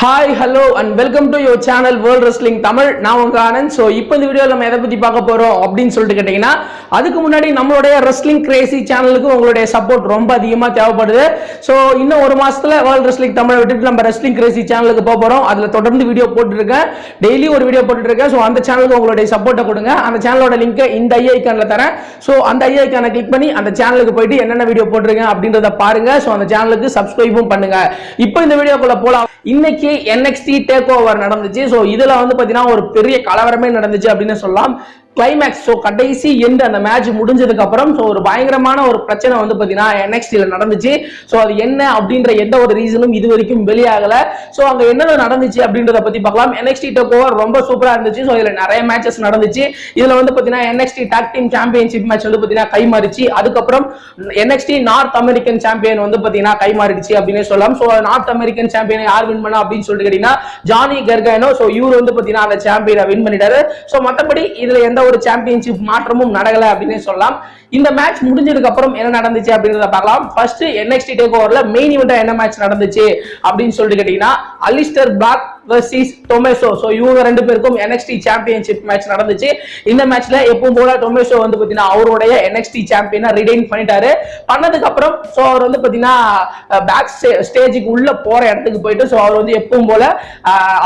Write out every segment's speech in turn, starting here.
Hi hello and welcome to your channel world wrestling Tamil நான் உங்க Anand. So இப்போ இந்த வீடியோவில் நம்ம எதை பற்றி பார்க்க போகிறோம் அப்படின்னு சொல்லிட்டு கேட்டிங்கன்னா அதுக்கு முன்னாடி நம்மளுடைய ரெஸ்லிங் கிரேசி சேனலுக்கு உங்களுடைய சப்போர்ட் ரொம்ப அதிகமாக தேவைப்படுது. ஸோ இன்னும் ஒரு மாசத்துல வேர்ல்ட் ரெஸ்லிங் தமிழை விட்டுட்டு நம்ம ரெஸ்லிங் கிரேசி சேனலுக்கு போக போகிறோம் அதில் தொடர்ந்து வீடியோ போட்டுருக்கேன். டெய்லி ஒரு வீடியோ போட்டுருக்கேன். ஸோ அந்த சேனலுக்கு உங்களுடைய சப்போர்ட்டை கொடுங்க. அந்த சேனலோட லிங்க்கை இந்த ஐ தரேன். ஸோ அந்த ஐ கிளிக் பண்ணி அந்த சேனலுக்கு போயிட்டு என்னென்ன வீடியோ போட்டிருக்கேன் அப்படின்றத பாருங்க. ஸோ அந்த சேனலுக்கு சப்ஸ்கிரைபும் பண்ணுங்க. இப்போ இந்த வீடியோக்குள்ள போலாம். இன்னைக்கு என்எக்ஸ்டி டேக் ஓவர் நடந்துச்சு. ஸோ இதுல வந்து பாத்தீங்கன்னா ஒரு பெரிய கலவரமே நடந்துச்சு அப்படின்னு சொல்லலாம். கிளைமேக்ஸ் ஸோ கடைசி எண்டு அந்த மேட்ச் முடிஞ்சதுக்கு அப்புறம் ஸோ ஒரு பயங்கரமான ஒரு பிரச்சனை வந்து பார்த்தீங்கன்னா என்எக்ஸ்டியில் நடந்துச்சு. ஸோ அது என்ன அப்படின்ற எந்த ஒரு ரீசனும் இது வரைக்கும் வெளியாகல. ஸோ அங்கே என்னென்ன நடந்துச்சு அப்படின்றத பற்றி பார்க்கலாம். என்எக்ஸ்டி டேக் ஓவர் ரொம்ப சூப்பராக இருந்துச்சு. ஸோ இதில் நிறைய மேட்சஸ் நடந்துச்சு. இதில் வந்து பார்த்தீங்கன்னா NXT tag team championship match வந்து பார்த்தீங்கன்னா கைமாறிச்சு. அதுக்கப்புறம் என்எக்ஸ்டி நார்த் அமெரிக்கன் சாம்பியன் வந்து பார்த்தீங்கன்னா கைமாறிச்சு அப்படின்னு சொல்லலாம். ஸோ நார்த் அமெரிக்கன் சாம்பியனை யார் வின் பண்ணா அப்படின்னு சொல்லிட்டு கேட்டீங்கன்னா ஜானி கர்கானோ ஸோ இவர் வந்து பார்த்தீங்கன்னா அந்த சாம்பியனை வின் பண்ணிட்டாரு. ஸோ மற்றபடி இதில் எந்த ஒரு சாம்பியன்ஷிப் மாற்றமும் நடக்கல அப்படின்னு சொல்லலாம். இந்த மேட்ச் முடிஞ்சதுக்கு அப்புறம் என்ன நடந்துச்சு அப்படின்றத பார்க்கலாம். ஃபர்ஸ்ட் என்எக்ஸ்டி டேக் ஓவர்ல மெயின் இவெண்டா என்ன மேட்ச் நடந்துச்சு அப்படின்னு சொல்லிட்டு கேட்டீங்கன்னா Aleister Black versus Tommaso. So இவங்க ரெண்டு பேருக்கும் என்எக்ஸ்டி சாம்பியன்ஷிப் மேட்ச் நடந்துச்சு. இந்த மேட்ச்ல எப்பவும் போல டொமேசோ வந்து பாத்தீங்கன்னா அவருடைய என்எக்ஸ்டி சாம்பியனை ரிடைன் பண்ணிட்டாரு. பண்ணதுக்கு அப்புறம் ஸோ அவர் வந்து பாத்தீங்கன்னா பேக் ஸ்டேஜுக்கு உள்ள போற இடத்துக்கு போயிட்டு ஸோ அவர் வந்து எப்பவும் போல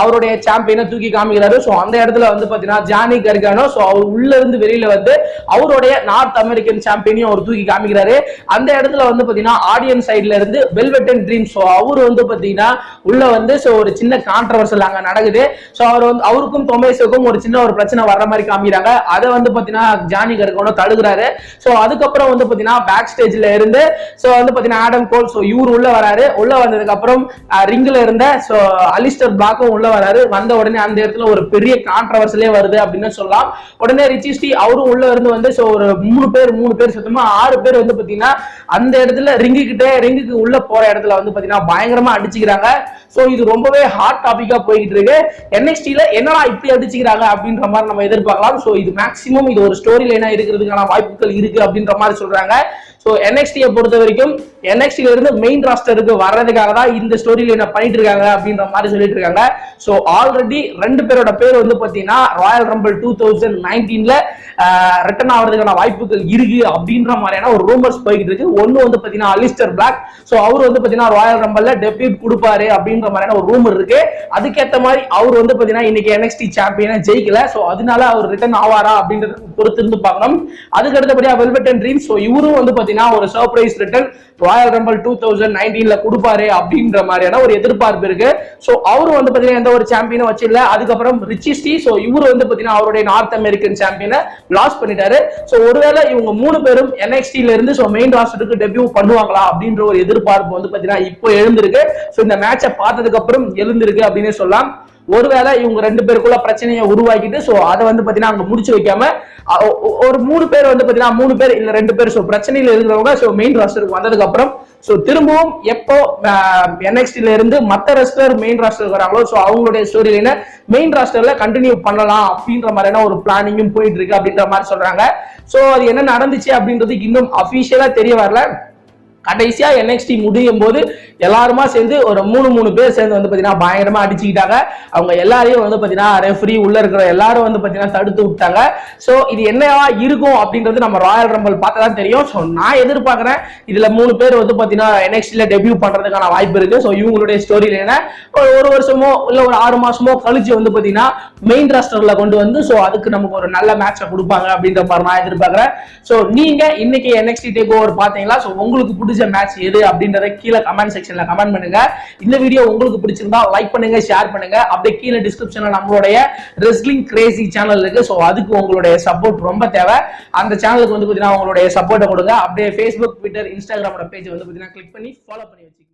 அவருடைய சாம்பியனை தூக்கி காமிக்கிறாரு. ஸோ அந்த இடத்துல வந்து பாத்தீங்கன்னா ஜானி கர்கானோ ஸோ அவர் உள்ள இருந்து வெளியில வந்து அவருடைய நார்த் அமெரிக்கன் சாம்பியனையும் அவர் தூக்கி காமிக்கிறாரு. அந்த இடத்துல வந்து பாத்தீங்கன்னா ஆடியன்ஸ் சைட்ல இருந்து வெல்வெட்டன் ட்ரீம் ஸோ அவர் வந்து பாத்தீங்கன்னா உள்ள வந்து ஸோ ஒரு சின்ன கான்ட்ரவர்சல் அங்க நடக்குது. ஸோ அவர் வந்து அவருக்கும் தொமேசுக்கும் ஒரு சின்ன ஒரு பிரச்சனை வர்ற மாதிரி காமிக்கிறாங்க. அதை வந்து பாத்தீங்கன்னா ஜானி கர்கானோ தடுக்கிறாரு ஸோ அதுக்கப்புறம் வந்து பாத்தீங்கன்னா பேக் ஸ்டேஜ்ல இருந்து ஸோ வந்து பாத்தீங்கன்னா ஆடம் கோல் ஸோ இவர் உள்ள வராரு. உள்ள வந்ததுக்கு அப்புறம் ரிங்ல இருந்த ஸோ அலிஸ்டர் பிளாக்கும் உள்ள வராரு. வந்த உடனே அந்த இடத்துல ஒரு பெரிய கான்ட்ரவர்சலே வருது அப்படின்னு சொல்லலாம். உடனே ரிச்சிஸ்டி அவரும் உள்ள இருந்து வந்து ஸோ ஒரு மூணு பேர் மூணு பேர் சுத்தமா ஆறு பேர் வந்து பாத்தீங்கன்னா அந்த இடத்துல ரிங்கு கிட்டே ரிங்குக்கு உள்ள போற இடத்துல வந்து பாத்தீங்கன்னா பயங்கரமா அடிச்சுக்கிறாங்க. ஸோ இது ரொம்பவே ஹாட் டாபிக்கா போய்கிட்டு இருக்கு. என்எக்ஸ்டில என்னடா இப்படி அடிச்சுக்கிறாங்க அப்படின்ற மாதிரி நம்ம எதிர்பார்க்கலாம். ஸோ இது மேக்ஸிமம் இது ஒரு ஸ்டோரி லைனா இருக்கிறதுக்கான வாய்ப்புகள் இருக்கு அப்படின்ற மாதிரி சொல்றாங்க. ஸோ என்எக்ஸ்டியை பொறுத்த வரைக்கும் என்எக்ஸ்டில இருந்து மெயின் ராஸ்டருக்கு வர்றதுக்காக தான் இந்த ஸ்டோரி லைனை பண்ணிட்டு இருக்காங்க அப்படின்ற மாதிரி சொல்லிட்டு இருக்காங்க. ஸோ ஆல்ரெடி ரெண்டு பேரோட பேர் வந்து பாத்தீங்கன்னா ராயல் ரம்பிள் டூ தௌசண்ட் நைன்டீன்ல ரிட்டர்ன் ஆகிறதுக்கான வாய்ப்புகள் இருக்கு அப்படின்ற மாதிரியான ஒரு ரூமர்ஸ் போய்கிட்டு இருக்கு. ஒன்னு வந்து பாத்தீங்கன்னா அலிஸ்டர் பிளாக் ஸோ அவர் வந்து பாத்தீங்கன்னா ராயல் ரம்பிள்ல டெபியூட் கொடுப்பாரு அப்படின்ற மாதிரியான ஒரு ரூமர் இருக்கு. அதுக்கேற்ற மாதிரி அவர் வந்து பாத்தீங்கன்னா இன்னைக்கு என்எக்ஸ்டி சாம்பியனை ஜெயிக்கல. ஸோ அதனால அவர் ரிட்டர்ன் ஆவாரா அப்படின்றத பொறுத்து இருந்து பார்க்கணும். அதுக்கு அடுத்தபடியா வெல்வெட்டன் ட்ரீம் ஸோ இவரும் வந்து பாத்தீங்கன்னா ஒரு surprise return royal rumble two thousand நைன்டீன்ல கொடுப்பாரு அப்படின்ற மாதிரியான ஒரு எதிர்பார்ப்பு இருக்கு. ஸோ அவரும் வந்து பாத்தீங்கன்னா எந்த ஒரு சாம்பியனும் வச்சிடல. அதுக்கப்புறம் ரிச்சிஸ்டி ஸோ இவரு வந்து பாத்தீங்கன்னா அவருடைய நார்த் அமெரிக்கன் சாம்பியனை லாஸ் பண்ணிட்டாரு. ஸோ ஒருவேளை இவங்க மூணு பேரும் என்எக்ஸ்டில இருந்து ஸோ மெயின் ராஸ்டருக்கு டெபியூ பண்ணுவாங்களா அப்படின்ற ஒரு எதிர்பார்ப்பு வந்து பாத்தீங்கன்னா இப்போ எழுந்திருக்கு. ஸோ இந்த மேட்சை பார்த்ததுக்கு அப்புறம் எழுந்திருக்கு அப்படின்னு சொல்லலாம். ஒருவேளை இவங்க ரெண்டு பேருக்குள்ள பிரச்சனையை உருவாக்கிட்டு சோ அதை வந்து பாத்தீங்கன்னா அங்க முடிச்சு வைக்காம ஒரு மூணு பேர் வந்து பாத்தீங்கன்னா மூணு பேர் இல்ல ரெண்டு பேர் சோ பிரச்சனையில இருக்கிறவங்க சோ மெயின் ராஸ்டருக்கு வந்ததுக்கு அப்புறம் சோ திரும்பவும் எப்போ என்எக்ஸ்டில இருந்து மத்த ரெஸ்லர் மெயின் ராஸ்டருக்கு வராங்களோ சோ அவங்களுடைய ஸ்டோரி லைனை மெயின் ராஸ்டர்ல கண்டினியூ பண்ணலாம் அப்படின்ற மாதிரியான ஒரு பிளானிங்கும் போயிட்டு இருக்கு அப்படின்ற மாதிரி சொல்றாங்க. சோ அது என்ன நடந்துச்சு அப்படின்றதுக்கு இன்னும் அபிஷியலா தெரிய வரல. கடைசியா என்எக்ஸ்டி முடியும் போது எல்லாருமா சேர்ந்து ஒரு மூணு மூணு பேர் சேர்ந்து வந்து பாத்தீங்கன்னா பயங்கரமா அடிச்சுக்கிட்டாங்க. அவங்க எல்லாரையும் வந்து பாத்தீங்கன்னா ரெஃப்ரி உள்ள இருக்கிற எல்லாரும் வந்து பாத்தீங்கன்னா தடுத்து விட்டாங்க. ஸோ இது என்னவா இருக்கும் அப்படின்றது நம்ம ராயல் ரம்பல் பார்த்தா தான் தெரியும். ஸோ நான் எதிர்பார்க்குறேன் இதுல மூணு பேர் வந்து பாத்தீங்கன்னா என்எக்ஸ்டில டெபியூ பண்றதுக்கான வாய்ப்பு இருக்கு. ஸோ இவங்களுடைய ஸ்டோரி என்ன? ஒரு வருஷமோ இல்ல ஒரு ஆறு மாசமோ கழிச்சு வந்து பாத்தீங்கன்னா மெயின் ராஸ்டர்ல கொண்டு வந்து ஸோ அதுக்கு நமக்கு ஒரு நல்ல மேட்சை கொடுப்பாங்க அப்படின்ற மாதிரி நான் எதிர்பார்க்குறேன். ஸோ நீங்க இன்னைக்கு என்எக்ஸ்டி டேக் ஓவர் பாத்தீங்களா ஸோ உங்களுக்கு பிடிச்ச மேட்ச் எது அப்படின்றத கீழே கமெண்ட் செக்ஷன்ல கமெண்ட் பண்ணுங்க. இந்த வீடியோ உங்களுக்கு பிடிச்சிருந்தா லைக் பண்ணுங்க ஷேர் பண்ணுங்க. அப்படியே கீழே டிஸ்கிரிப்ஷன்ல நம்மளுடைய ரெஸ்லிங் கிரேசி சேனல் இருக்கு. ஸோ அதுக்கு உங்களுடைய சப்போர்ட் ரொம்ப தேவை. அந்த சேனலுக்கு வந்து பாத்தீங்கன்னா உங்களுடைய சப்போர்ட்டை கொடுங்க. அப்படியே ஃபேஸ்புக் ட்விட்டர் இன்ஸ்டாகிராமோட பேஜ் வந்து பாத்தீங்கன்னா கிளிக் பண்ணி ஃபாலோ பண்ணி வச்சுக்கோங்க.